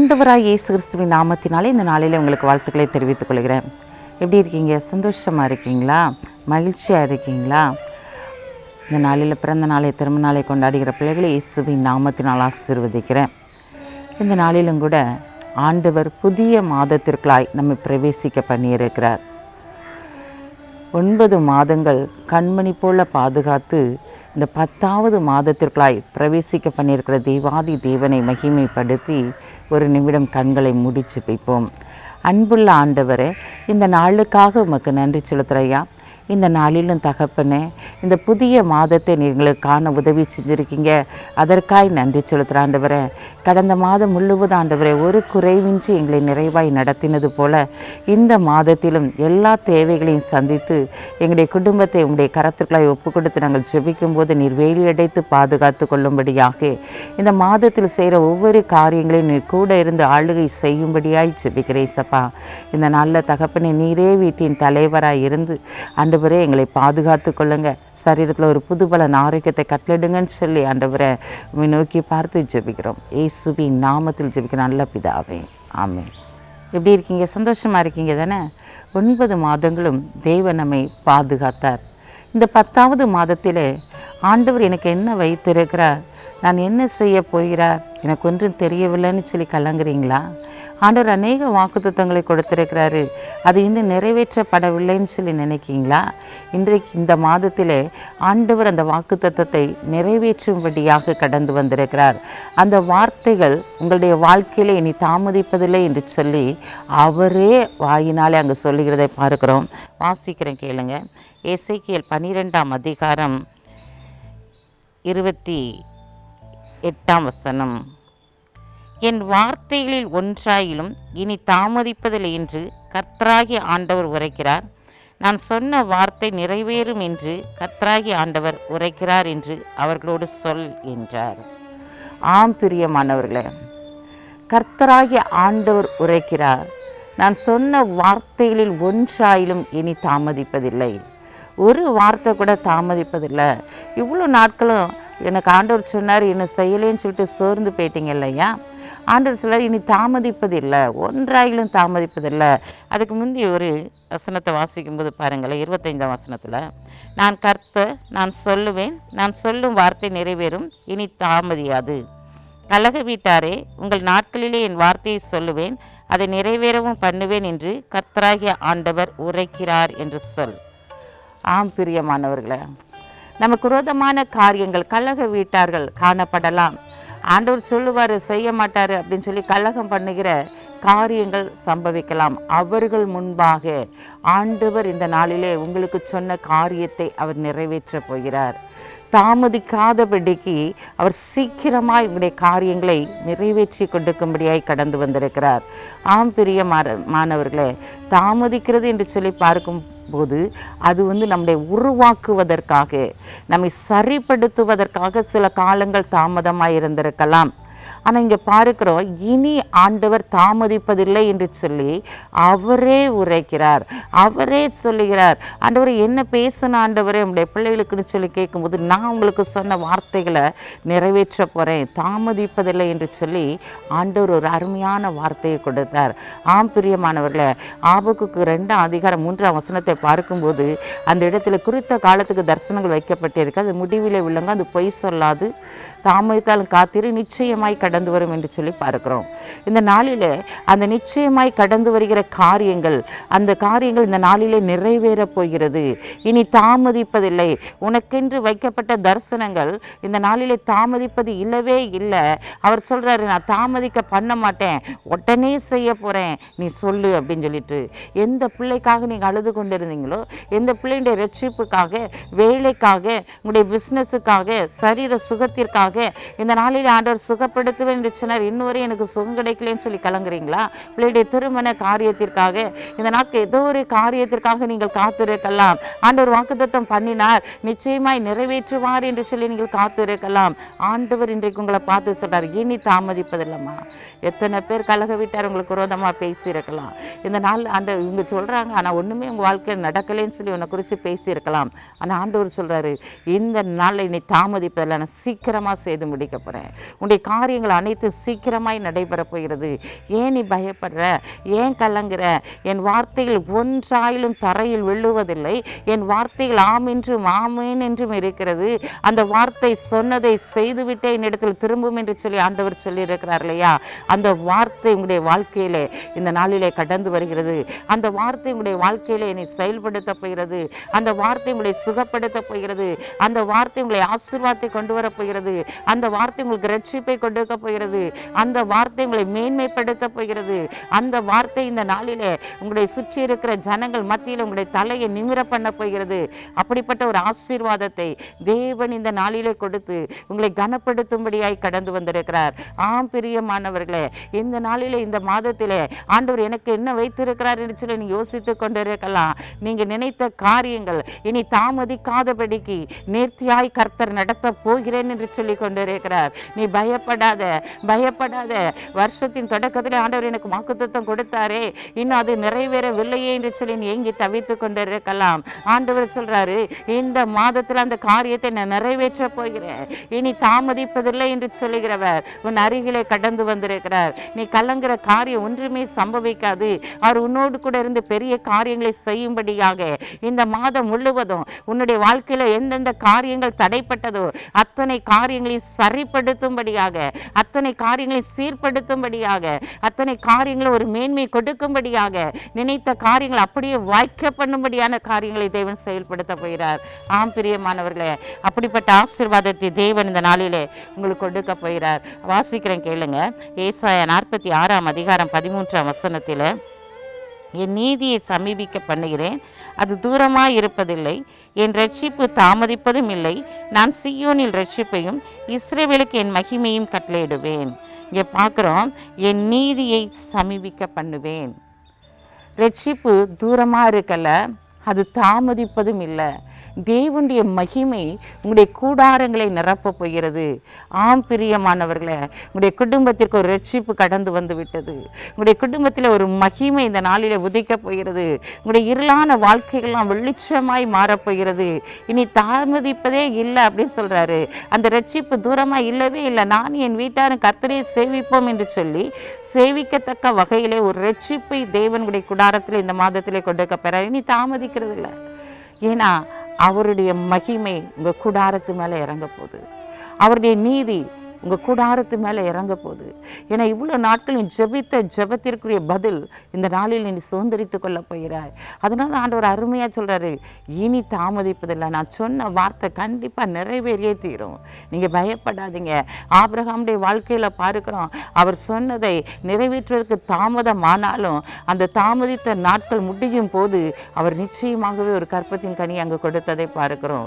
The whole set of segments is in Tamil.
ஆண்டவராய் இயேசு கிறிஸ்துவின் நாமத்தினாலே இந்த நாளில் உங்களுக்கு வாழ்த்துக்களை தெரிவித்துக் கொள்கிறேன். எப்படி இருக்கீங்க? சந்தோஷமாக இருக்கீங்களா? மகிழ்ச்சியாக இருக்கீங்களா? இந்த நாளில் பிறந்த நாளை திரும்ப நாளை கொண்டாடுகிற பிள்ளைகளை இயேசுவின் நாமத்தினால் ஆசீர்வதிக்கிறேன். இந்த நாளிலும் கூட ஆண்டவர் புதிய மாதத்திற்குள்ளாய் நம்மை பிரவேசிக்க பண்ணியிருக்கிறார். ஒன்பது மாதங்கள் கண்மணி போல பாதுகாத்து இந்த பத்தாவது மாதத்திற்குள்ளாய் பிரவேசிக்க பண்ணியிருக்கிற தெய்வாதி தேவனை மகிமைப்படுத்தி ஒரு நிமிடம் கண்களை முடிச்சு வைப்போம். அன்புள்ள ஆண்டவரே இந்த நாளுக்காக உமக்கு நன்றி செலுத்துறையா இந்த நாளிலும் தகப்பனே இந்த புதிய மாதத்தை நீங்கள் காண உதவி செஞ்சுருக்கீங்க. அதற்காய் நன்றி செலுத்துகிற ஆண்டவரே. கடந்த மாதம் முழுவதும் ஆண்டவரே ஒரு குறைவின்றி எங்களை நிறைவாய் நடத்தினது போல இந்த மாதத்திலும் எல்லா தேவைகளையும் சந்தித்து எங்களுடைய குடும்பத்தை உங்களுடைய கரத்துக்களாய் ஒப்பு கொடுத்து நாங்கள் ஜெபிக்கும் போது நீர் வேலியடைத்து பாதுகாத்து கொள்ளும்படியாக இந்த மாதத்தில் செய்கிற ஒவ்வொரு காரியங்களையும் நீர் கூட இருந்து ஆளுகை செய்யும்படியாய் ஜெபிக்கிறேன் சப்பா இந்த நல்ல தகப்பனை நீரே வீட்டின் தலைவராக இருந்து ஆண்டவரே எங்களை பாதுகாத்து கொள்ளுங்க. சரீரத்தில் ஒரு புது பலன் ஆரோக்கியத்தை கட்டளிடுங்கன்னு சொல்லி ஆண்டவரை நோக்கி பார்த்து ஜெபிக்கிறோம். ஏசுபி நாமத்தில் ஜெபிக்கிற நல்ல பிதாவே ஆமே எப்படி இருக்கீங்க? சந்தோஷமாக இருக்கீங்க தானே? ஒன்பது மாதங்களும் தெய்வ நம்மை பாதுகாத்தார். இந்த பத்தாவது மாதத்தில் ஆண்டவர் எனக்கு என்ன வைத்திருக்கிறார்? நான் என்ன செய்ய போகிறார்? எனக்கு ஒன்றும் தெரியவில்லைன்னு சொல்லி கலங்குறீங்களா? ஆண்டவர் அநேக வாக்குத்தத்தங்களை கொடுத்திருக்கிறாரு. அது இன்னும் நிறைவேற்றப்படவில்லைன்னு சொல்லி நினைக்கிங்களா? இன்றைக்கு இந்த மாதத்திலே ஆண்டவர் அந்த வாக்குத்தத்தத்தை நிறைவேற்றும்படியாக கடந்து வந்திருக்கிறார். அந்த வார்த்தைகள் உங்களுடைய வாழ்க்கையில் இனி தாமதிப்பதில்லை என்று சொல்லி அவரே வாயினாலே அங்கே சொல்லுகிறதை பார்க்கிறோம். வாசிக்கிறேன் கேளுங்க. எசேக்கியேல் பன்னிரெண்டாம் அதிகாரம் இருபத்தி எட்டாம் வசனம். என் வார்த்தைகளில் ஒன்றாயிலும் இனி தாமதிப்பதில்லை என்று கர்த்தராகி ஆண்டவர் உரைக்கிறார். நான் சொன்ன வார்த்தை நிறைவேறும் என்று கர்த்தராகி ஆண்டவர் உரைக்கிறார் என்று அவர்களோடு சொல் என்றார். ஆம் பிரியமானவர்களே கர்த்தராகி ஆண்டவர் உரைக்கிறார். நான் சொன்ன வார்த்தைகளில் ஒன்றாயிலும் இனி தாமதிப்பதில்லை. ஒரு வார்த்தை கூட தாமதிப்பதில்லை. இவ்வளோ நாட்களும் எனக்கு ஆண்டவர் சொன்னார் என்ன செய்யலேன்னு சொல்லிட்டு சோர்ந்து போயிட்டீங்க இல்லையா? ஆண்டவர் சொல்லார் இனி தாமதிப்பதில்லை ஒன்றாயிலும் தாமதிப்பதில்லை. அதுக்கு முந்தைய ஒரு வசனத்தை வாசிக்கும்போது பாருங்களேன் இருபத்தைந்தாம் வசனத்தில் நான் கர்த்த நான் சொல்லுவேன் நான் சொல்லும் வார்த்தை நிறைவேறும் இனி தாமதியாது. கலக வீட்டாரே உங்கள் நாட்களிலே என் வார்த்தையை சொல்லுவேன் அதை நிறைவேறவும் பண்ணுவேன் என்று கர்த்தராகிய ஆண்டவர் உரைக்கிறார் என்று சொல். ஆம் பிரியமானவர்களே நமக்கு விரோதமான காரியங்கள் கலக வீட்டார்கள் காணப்படலாம். ஆண்டவர் சொல்லுவார் செய்ய மாட்டார் அப்படின்னு சொல்லி கலகம் பண்ணுகிற காரியங்கள் சம்பவிக்கலாம். அவர்கள் முன்பாக ஆண்டவர் இந்த நாளிலே உங்களுக்கு சொன்ன காரியத்தை அவர் நிறைவேற்றப் போகிறார். தாமதிக்காதபடிக்கு அவர் சீக்கிரமாய் உங்களுடைய காரியங்களை நிறைவேற்றி கொண்டிருக்கும்படியாய் கடந்து வந்திருக்கிறார். ஆம் பிரிய மாணவர்களே தாமதிக்கிறது என்று சொல்லி பார்க்கும் போது அது வந்து நம்மை உருவாக்குவதற்காக நம்மை சரிப்படுத்துவதற்காக சில காலங்கள் தாமதமாக இருந்திருக்கலாம் ஆனால் இங்கே பார்க்கிறோம் இனி ஆண்டவர் தாமதிப்பதில்லை என்று சொல்லி அவரே உரைக்கிறார். அவரே சொல்லுகிறார். ஆண்டவர் என்ன பேசணும் ஆண்டவரே உங்களுடைய பிள்ளைகளுக்குன்னு சொல்லி கேட்கும்போது நான் உங்களுக்கு சொன்ன வார்த்தைகளை நிறைவேற்ற போகிறேன் தாமதிப்பதில்லை என்று சொல்லி ஆண்டவர் ஒரு அருமையான வார்த்தையை கொடுத்தார். ஆம் பிரியமானவர்களை ஆபுக்கு ரெண்டாம் அதிகாரம் மூன்றாம் வசனத்தை பார்க்கும்போது அந்த இடத்துல குறித்த காலத்துக்கு தரிசனங்கள் வைக்கப்பட்டிருக்கு. அது முடிவில் உள்ளங்க அது பொய் சொல்லாது. தாமதித்தாலும் காத்திரு நிச்சயமாய் கடந்து வரும் என்று சொல்லி பார்க்கிறோம். இந்த நாளில் அந்த நிச்சயமாய் கடந்து வருகிற காரியங்கள் அந்த காரியங்கள் இந்த நாளிலே நிறைவேறப் போகிறது. இனி தாமதிப்பதில்லை. உனக்கென்று வைக்கப்பட்ட தரிசனங்கள் இந்த நாளிலே தாமதிப்பது இல்லவே இல்லை. அவர் சொல்கிறாரு நான் தாமதிக்க பண்ண மாட்டேன். உடனே செய்ய போகிறேன் நீ சொல்லு அப்படின்னு சொல்லிட்டு. எந்த பிள்ளைக்காக நீங்கள் அழுது கொண்டு இருந்தீங்களோ எந்த பிள்ளையுடைய ரட்சிப்புக்காக வேலைக்காக உங்களுடைய பிஸ்னஸுக்காக சரீர சுகத்திற்காக இந்த நாளில் ஆண்டவர் சுகப்படுத்த என்று சொன்னார். இன்னுவரை எனக்கு சுகம் கிடைக்கலன்னு சொல்லி கலங்குறீங்களா? பிள்ளையுடைய திருமண காரியத்திற்காக இந்த நாட்கள் ஏதோ ஒரு காரியத்திற்காக நீங்கள் காத்திருக்கலாம். ஆண்டவர் வாக்குத்தத்தம் பண்ணினார். நிச்சயமாய் நிறைவேற்றுவார் என்று சொல்லி நீங்கள் காத்திருக்கலாம். ஆண்டவர் இன்றைக்கு உங்களை பார்த்து சொல்றார் இனி தாமதிப்பதில்லம்மா. எத்தனை பேர் கலக விட்டார் உங்களுக்கு விரோதமாக பேசியிருக்கலாம். இந்த நாள் ஆண்டு இவங்க சொல்கிறாங்க ஆனால் ஒன்றுமே உங்கள் வாழ்க்கையில் நடக்கலைன்னு சொல்லி உன்னை குறித்து பேசியிருக்கலாம். ஆனால் ஆண்டவர் சொல்கிறாரு இந்த நாளில் இனி தாமதிப்பதில்லை. நான் சீக்கிரமாக செய்து முடிக்க போகிறேன் உன்னுடைய காரியங்கள் காரியங்கள் அனைத்தும் சீக்கிரமாய் நடைபெறப் போகிறது. ஏன் நீ பயப்படுற? ஏன் கலங்குற? என் வார்த்தைகள் ஒன்றாயிலும் தரையில் விழுவதில்லை. என் வார்த்தைகள் ஆம் என்றும் ஆமேன் என்றும் இருக்கிறது. அந்த வார்த்தை சொன்னதை செய்துவிட்டே என்னிடத்தில் திரும்பும் என்று சொல்லி ஆண்டவர் சொல்லியிருக்கிறார் இல்லையா? அந்த வார்த்தை உங்களுடைய வாழ்க்கையிலே இந்த நாளிலே கடந்து வருகிறது. அந்த வார்த்தை உங்களுடைய வாழ்க்கையிலே என்னை செயல்படுத்த போகிறது. அந்த வார்த்தை உங்களை சுகப்படுத்த போகிறது. அந்த வார்த்தை உங்களை ஆசீர்வாதத்தை கொண்டு வரப் போகிறது. அந்த வார்த்தை உங்களுக்கு ரட்சிப்பை கொடுக்க போகிறது. அந்த வார்த்தை உங்களை மேன்மைப்படுத்த போகிறது. அந்த வார்த்தை இந்த நாளில் உங்களை சுற்றி இருக்கிற ஜனங்கள் மத்தியில் உங்களுடைய தலையை நிமிர பண்ண போகிறது. அப்படிப்பட்ட ஒரு ஆசீர்வாதத்தை தேவன் இந்த நாளிலே கொடுத்து உங்களை கனப்படுத்தும்படியாய் கடந்து வந்திருக்கிறார். ஆம் பிரியமானவர்களே இந்த நாளிலே இந்த மாதத்திலே ஆண்டவர் எனக்கு என்ன வைத்திருக்கிறார் என்று சொல்லி நீ யோசித்து கொண்டிருக்கலாம். நீங்கள் நினைத்த காரியங்கள் இனி தாமதிக்காதபடிக்கு நேர்த்தியாய் கர்த்தர் நடத்த போகிறேன் என்று சொல்லி கொண்டிருக்கிறார். நீ பயப்படாத. பயப்படாத. வருஷத்தின் தொடக்கத்தில் ஆண்டவர் எனக்கு வாக்குத்தம் கொடுத்தாரே. இன்னும் அது நிறைவேறவில்லையே என்று சொல்லி நீ ஏங்கி தவித்து கொண்டிருக்கலாம். ஆண்டவர் சொல்றாரு இந்த மாதத்தில் அந்த காரியத்தை நான் நிறைவேற்ற போகிறேன். இனி தாமதிப்பதில்லை என்று சொல்லுகிறவர் உன் அருகிலே கடந்து வந்திருக்கிறார். நீ கலங்குற காரியம் ஒன்றுமே சம்பவிக்காது. அவர் உன்னோடு கூட இருந்து பெரிய காரியங்களை செய்யும்படியாக. இந்த மாதம் முழுவதும் உன்னுடைய வாழ்க்கையில எந்தெந்த காரியங்கள் தடைப்பட்டதோ அத்தனை காரியங்களை சரிப்படுத்தும்படியாக அத்தனை காரியங்களை சீர்படுத்தும்படியாக அத்தனை காரியங்களை ஒரு மேன்மை கொடுக்கும்படியாக நினைத்த காரியங்கள் அப்படியே வாய்க்க பண்ணும்படியான காரியங்களை தேவன் செயல்படுத்த போகிறார். ஆம் பிரியமானவர்களே அப்படிப்பட்ட ஆசீர்வாதத்தை தேவன் இந்த நாளிலே உங்களுக்கு கொடுக்க போகிறார். வாசிக்கிறேன் கேளுங்க. ஏசாய நாற்பத்தி ஆறாம் அதிகாரம் பதிமூன்றாம் வசனத்தில் என் நீதியை சமீபிக்க பண்ணுகிறேன். அது தூரமாய் இருப்பதில்லை. என் ரட்சிப்பு தாமதிப்பதும் இல்லை. நான் சியோனில் ரட்சிப்பையும் இஸ்ரேவேலுக்கு என் மகிமையும் கட்டளையிடுவேன். இங்கே பார்க்குறோம் என் நீதியை சமீபிக்க பண்ணுவேன். ரட்சிப்பு தூரமாக இருக்கல அது தாமதிப்பதும் இல்லை. தேவனுடைய மகிமை உங்களுடைய கூடாரங்களை நிரப்பப் போகிறது. ஆம் பிரியமானவர்களை உங்களுடைய குடும்பத்திற்கு ஒரு ரட்சிப்பு கடந்து வந்து விட்டது. உங்களுடைய குடும்பத்தில் ஒரு மகிமை இந்த நாளில் உதிக்கப் போகிறது. உங்களுடைய இருளான வாழ்க்கைகள்லாம் வெளிச்சமாய் மாறப்போகிறது இனி தாமதிப்பதே இல்லை அப்படின்னு சொல்றாரு. அந்த ரட்சிப்பு தூரமாக இல்லவே இல்லை. நான் என் வீட்டாரும் கர்த்தரை சேவிப்போம் என்று சொல்லி சேவிக்கத்தக்க வகையிலே ஒரு ரட்சிப்பை தேவனுடைய குடாரத்தில் இந்த மாதத்திலே கொண்டு பெற இனி தாமதிக்கிறது இல்லை ஏன்னா அவருடைய மகிமை உங்கள் கூடாரத்து மேலே இறங்க போகுது. அவருடைய நீதி உங்கள் கூடாரத்து மேலே இறங்க போகுது ஏன்னா இவ்வளோ நாட்கள் நீ ஜெபித்த ஜெபத்திற்குரிய பதில் இந்த நாளில் நீ சுதந்திரித்து கொள்ள போகிறாய். அதனால ஆண்டவர் அருமையாக சொல்கிறாரு இனி தாமதிப்பதில்லை. நான் சொன்ன வார்த்தை கண்டிப்பாக நிறைவேறியே தீரும் நீங்கள் பயப்படாதீங்க. ஆபிரகாமுடைய வாழ்க்கையில் பார்க்கிறோம் அவர் சொன்னதை நிறைவேற்றுவதற்கு தாமதமானாலும் அந்த தாமதித்த நாட்கள் முடியும் போது அவர் நிச்சயமாகவே ஒரு கற்பத்தின் கனி அங்கே கொடுத்ததை பார்க்கிறோம்.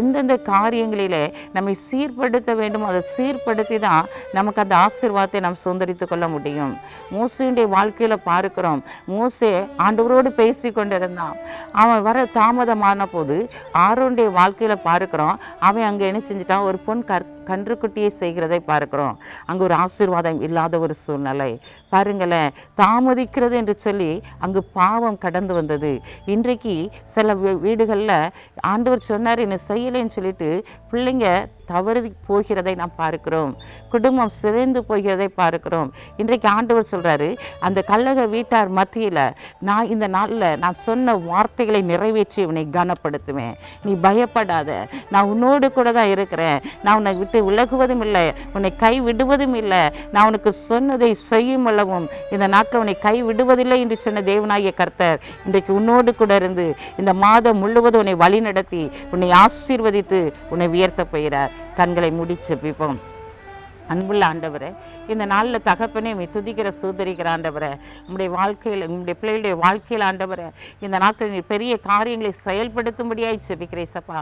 எந்தெந்த காரியங்களிலே நம்மை சீர்படுத்த வேண்டுமோ அதை சீர்படுத்தி தான் நமக்கு அந்த ஆசீர்வாதத்தை நாம் சுதந்திரித்து கொள்ள முடியும். மூசையுடைய வாழ்க்கையில் பார்க்கிறோம். மூசே ஆண்டவரோடு பேசி கொண்டிருந்தான். அவன் வர தாமதமான போது ஆரோனுடைய வாழ்க்கையில் பார்க்கிறோம். அவன் அங்கே என்ன செஞ்சிட்டான்? ஒரு பொன் கற் கன்றுக்குட்டியை செய்கிறதை பார்க்கிறோம். அங்கே ஒரு ஆசீர்வாதம் இல்லாத ஒரு சூழ்நிலை. பாருங்களேன் தாமதிக்கிறது என்று சொல்லி அங்கு பாவம் கடந்து வந்தது. இன்றைக்கு சில வீடுகளில் ஆண்டவர் சொன்னார் என்ன செய்யலைன்னு சொல்லிட்டு பிள்ளைங்க தவறி போகிறதை நாம் பார்க்கிறோம். குடும்பம் சிதைந்து போகிறதை பார்க்கிறோம். இன்றைக்கு ஆண்டவர் சொல்கிறாரு அந்த கல்லக வீட்டார் மத்தியில் நான் இந்த நாளில் நான் சொன்ன வார்த்தைகளை நிறைவேற்றி உன்னை கனப்படுத்துவேன். நீ பயப்படாத. நான் உன்னோடு கூட தான் இருக்கிறேன். நான் உன்னை விட்டு விலகுவதும் இல்லை. உன்னை கை விடுவதும் இல்லை. நான் உனக்கு சொன்னதை செய்யும் அளவும் இந்த நாட்டில் உன்னை கை விடுவதில்லை என்று சொன்ன தேவனாகிய கர்த்தர் இன்றைக்கு உன்னோடு கூட இருந்து இந்த மாதம் முழுவதும் உன்னை வழி நடத்தி உன்னை ஆசீர்வதித்து உன்னை உயர்த்தப் போகிறார். கண்களை முடிச்சு வைப்போம் அன்புள்ள ஆண்டவரே இந்த நாளில் தகப்பனே உண்மை துதிக்கிற சூதரிக்கிற ஆண்டவரே உங்களுடைய வாழ்க்கையில் உங்களுடைய பிள்ளைகளுடைய வாழ்க்கையில் ஆண்டவரே இந்த நாட்களில் நீர் பெரிய காரியங்களை செயல்படுத்தும்படியாய் செபிக்கிறேன் சப்பா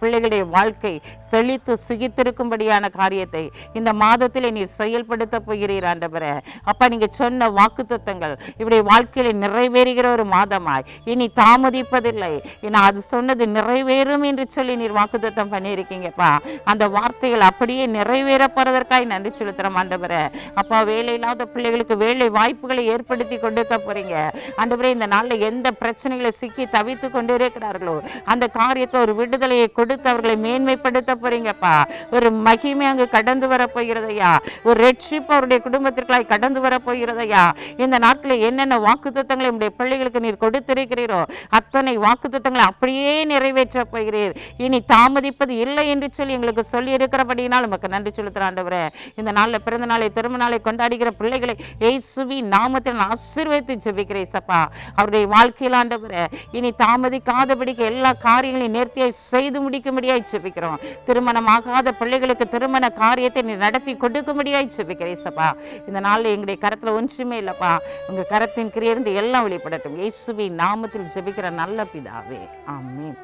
பிள்ளைகளுடைய வாழ்க்கை செழித்து சுகித்திருக்கும்படியான காரியத்தை இந்த மாதத்தில் நீர் செயல்படுத்த போகிறீர் ஆண்டவரே. அப்பா நீங்கள் சொன்ன வாக்குத்தத்தங்கள் இவருடைய வாழ்க்கையில் நிறைவேறுகிற ஒரு மாதமாய். இனி தாமதிப்பதில்லை. ஏன்னா அது சொன்னது நிறைவேறும் என்று சொல்லி நீர் வாக்குத்தத்தம் பண்ணியிருக்கீங்கப்பா. அந்த வார்த்தைகள் அப்படியே நிறைவேற கிருபைக்காய் நன்றி செலுத்துகிறோம் ஆண்டவரே. அப்பா வேலை இல்லாத பிள்ளைகளுக்கு வேலை வாய்ப்புகளை ஏற்படுத்தி கொடுக்க போறீங்க. ஆண்டவரே இந்த நாளில் எந்த பிரச்சனைகளை சிக்கி தவித்து கொண்டு இருக்கிறார்களோ அந்த காரியத்தில் ஒரு விடுதலையை கொடுத்து அவர்களை மேன்மைப்படுத்த போறீங்கப்பா. ஒரு மகிமை அங்கு கடந்து வர போகிறதையா ஒரு ரெட்ஷிப் அவருடைய குடும்பத்திற்காய் கடந்து வர போகிறதையா இந்த நாட்களில் என்னென்ன வாக்குத்தத்தங்களை உடைய பிள்ளைகளுக்கு நீர் கொடுத்திருக்கிறீரோ அத்தனை வாக்குத்தத்தங்களை அப்படியே நிறைவேற்ற போகிறீர். இனி தாமதிப்பது இல்லை என்று சொல்லி எங்களுக்கு சொல்லி இருக்கிறபடியினால் நமக்கு நன்றி செலுத்துகிற இந்த நாளில் பிறந்த நாளை திரும்ப நாளை கொண்டாடுகிற பிள்ளைகளை ஏசுவி நாமத்தில் நான் ஆசீர்வதித்து ஜெபிக்கிறேன் சப்பா அவருடைய வாழ்க்கையில் ஆண்டவரை இனி தாமதிக்காதபடிக்கு எல்லா காரியங்களையும் நேர்த்தியாய் செய்து முடிக்கும்படியாய் ஜெபிக்கிறோம். திருமணம் ஆகாத பிள்ளைகளுக்கு திருமண காரியத்தை நீ நடத்தி கொடுக்கும்படியாய் ஜெபிக்கிறேன் சப்பா இந்த நாளில் எங்களுடைய கரத்தில் ஒன்றுமே இல்லைப்பா. உங்கள் கரத்தின் கிரியிருந்து எல்லாம் வெளிப்படட்டும். இயேசுவின் நாமத்தில் ஜெபிக்கிற நல்ல பிதாவே. ஆமீன்.